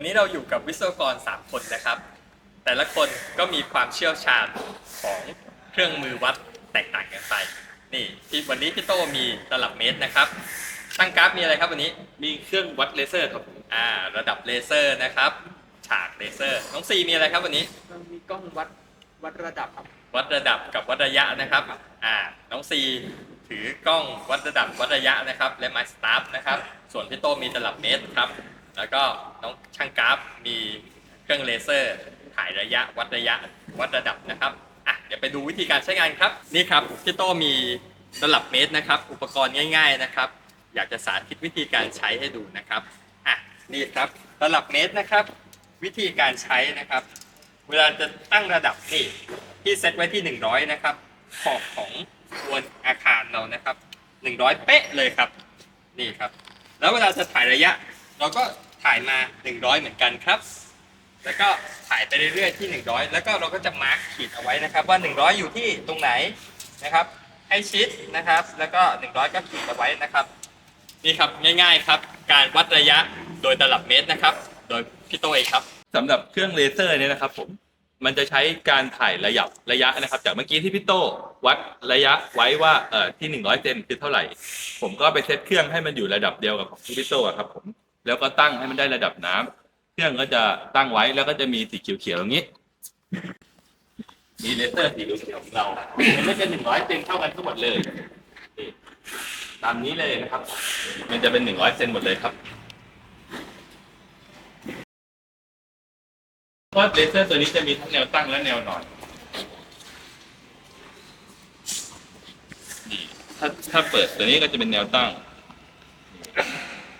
วันนี้เราอยู่กับวิศวกร 3 คนนะครับ แต่ละคนก็มีความเชี่ยวชาญของเครื่องมือวัดแตกต่างกันไป นี่ที่วันนี้พี่โตมีตลับเมตรนะครับช่างกราฟมีอะไรครับวันนี้ มีเครื่องวัดเลเซอร์ครับผมอ่า ระดับเลเซอร์นะครับ ฉากเลเซอร์ น้องซีมีอะไรครับวันนี้ มันมีกล้องวัดวัดระดับครับ วัดระดับกับวัดระยะนะครับ อ่า น้องซีถือกล้องวัดระดับวัดระยะนะครับ และไม้สตาร์ฟนะครับ ส่วนพี่โตมีตลับเมตรครับ แล้วก็น้องช่างกราฟมีเครื่องเลเซอร์ ถ่ายระยะวัดระยะวัดระดับนะครับอะเดี๋ยวไปดูวิธีการใช้งานครับ นี่ครับพี่โตมีตลับเมตรนะครับ อุปกรณ์ง่าย ๆนะครับ อยากจะสาธิตวิธีการใช้ให้ดูนะครับอะนี่ครับตลับเมตรนะครับ วิธีการใช้นะครับ เวลาจะตั้งระดับนี่ที่เซตไว้ที่ 100 นะครับขอบของตัวอาคารเรานะครับ 100 เป๊ะเลยครับ นี่ครับ แล้วเวลาจะถ่ายระยะ เราก็ ถ่ายมา 100 เหมือนกันครับ แล้วก็ถ่ายไปเรื่อยๆที่ 100 แล้วก็เราก็จะมาร์คขีดเอาไว้นะครับ ว่า 100 อยู่ที่ตรงไหนนะครับ ให้ชิดนะครับ แล้วก็ 100 ก็ขีดเอาไว้นะครับ นี่ครับง่าย ๆครับ การวัดระยะโดยตลับเมตรนะครับ โดยพี่โตเองครับสำหรับเครื่องเลเซอร์เนี่ยนะครับผมมันจะใช้การถ่ายระยะระยะนะครับ จากเมื่อกี้ที่พี่โตวัดระยะไว้ว่าเอ่อที่ 100เซนคือเท่าไหร่ ผมก็ไปเซตเครื่องให้มันอยู่ระดับเดียวกับของที่พี่โตอะครับผม แล้วก็ตั้งให้มันได้ระดับน้ำเครื่องก็จะตั้งไว้แล้วก็จะมีสีเขียวๆอย่างนี้มีเลเซอร์สีเขียวของเรามันก็จะ100เซนเท่ากันทั้งหมดเลยตามนี้เลยนะครับ มันจะเป็น100เซนหมดเลยครับเพราะเลเซอร์ตัวนี้จะมีทั้งแนวตั้งและแนวนอนนี่ถ้าถ้าเปิดตัวนี้ก็จะเป็นแนวตั้ง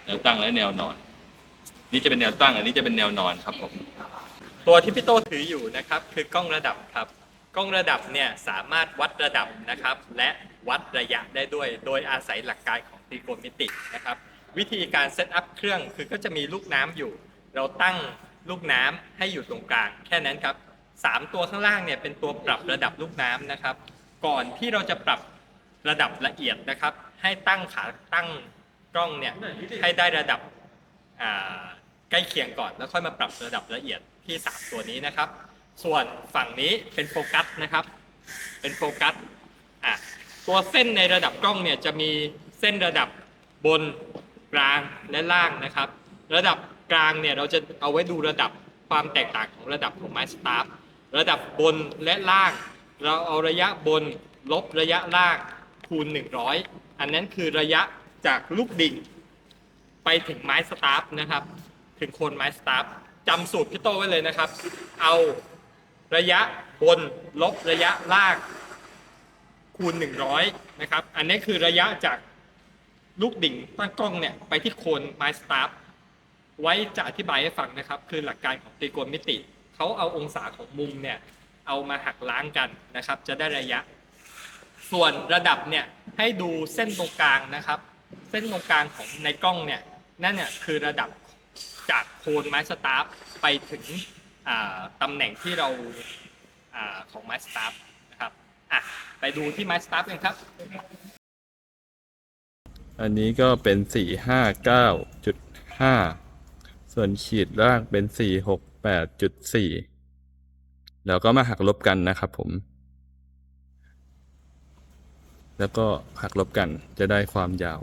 แนวตั้งและแนวนอน นี่จะเป็นแนวตั้ง อันนี้จะเป็นแนวนอนครับผมตัวที่พี่โตถืออยู่นะครับ คือกล้องระดับครับ กล้องระดับเนี่ยสามารถวัดระดับนะครับ และวัดระยะได้ด้วย โดยอาศัยหลักการของตรีโกณมิตินะครับ วิธีการเซตอัพเครื่องคือก็จะมีลูกน้ำอยู่ เราตั้งลูกน้ำให้อยู่ตรงกลางแค่นั้นครับสามตัวข้างล่างเนี่ยเป็นตัวปรับระดับลูกน้ำนะครับ ก่อนที่เราจะปรับระดับละเอียดนะครับ ให้ตั้งขาตั้ง ล้องเนี่ยให้ได้ระดับใกล้เคียงก่อน แล้วค่อยมาปรับระดับละเอียดที่ 3 ตัวนี้นะครับ ส่วนฝั่งนี้เป็นโฟกัสนะครับ เป็นโฟกัสอะตัวเส้นในระดับกล้องเนี่ยจะมีเส้นระดับบนกลางและล่างนะครับ ระดับกลางเนี่ยเราจะเอาไว้ดูระดับความแตกต่างของระดับของไม้สตาร์ระดับบนและล่าง เราเอาระยะบนลบระยะล่างคูณ 100 อันนั้นคือระยะ จากลูกดิ่ง ไปถึงไม้สตาร์ฟนะครับ ถึงโคนไม้สตาร์ฟจำสูตรพี่โตไว้เลยนะครับ เอาระยะบนลบระยะล่างคูณ 100 นะครับ อันนี้คือระยะจากลูกดิ่งตั้งกล้องเนี่ยไปที่โคนไม้สตาร์ฟไว้จะอธิบายให้ฟังนะครับ คือหลักการของตรีโกณมิติ เขาเอาองศาของมุมเนี่ยเอามาหักล้างกันนะครับ จะได้ระยะ ส่วนระดับเนี่ยให้ดูเส้นตรงกลางนะครับ เส้นตรงกลางของในกล้องเนี่ยนั่นเนี่ยคือระดับจากโคนไม้สตาร์ฟไปถึงตำแหน่งที่เราอของไม้สตาร์ฟนะครับอะไปดูที่ไม้สตาร์ฟกันครับ อันนี้ก็เป็นสี่ห้าเก้าจุดห้าส่วนขีดล่างเป็นสี่หกแปดจุดสี่แล้วก็มาหักลบกันนะครับผม แล้วก็หักลบกันจะได้ความยาว